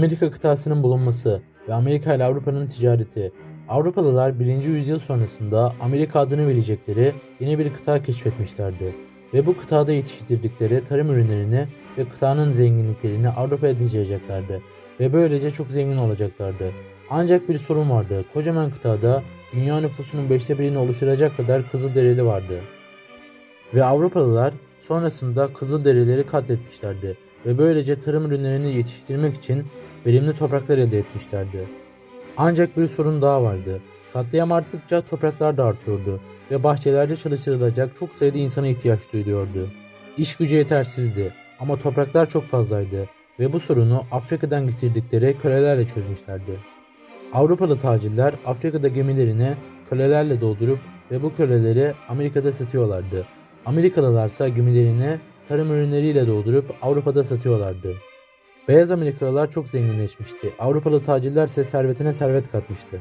Amerika kıtasının bulunması ve Amerika ile Avrupa'nın ticareti. Avrupalılar 1. yüzyıl sonrasında Amerika adını verecekleri yeni bir kıta keşfetmişlerdi. Ve bu kıtada yetiştirdikleri tarım ürünlerini ve kıtanın zenginliklerini Avrupa'ya taşıyacaklardı. Ve böylece çok zengin olacaklardı. Ancak bir sorun vardı. Kocaman kıtada dünya nüfusunun beşte birini oluşturacak kadar Kızılderili vardı. Ve Avrupalılar sonrasında Kızılderilileri katletmişlerdi ve böylece tarım ürünlerini yetiştirmek için verimli topraklar elde etmişlerdi. Ancak bir sorun daha vardı. Katliam arttıkça topraklar da artıyordu ve bahçelerde çalıştırılacak çok sayıda insana ihtiyaç duyuluyordu. İş gücü yetersizdi ama topraklar çok fazlaydı ve bu sorunu Afrika'dan getirdikleri kölelerle çözmüşlerdi. Avrupalı tacirler Afrika'da gemilerini kölelerle doldurup ve bu köleleri Amerika'da satıyorlardı. Amerikalılarsa gemilerini tarım ürünleriyle doldurup Avrupa'da satıyorlardı. Beyaz Amerikalılar çok zenginleşmişti. Avrupalı tacirler ise servetine servet katmıştı.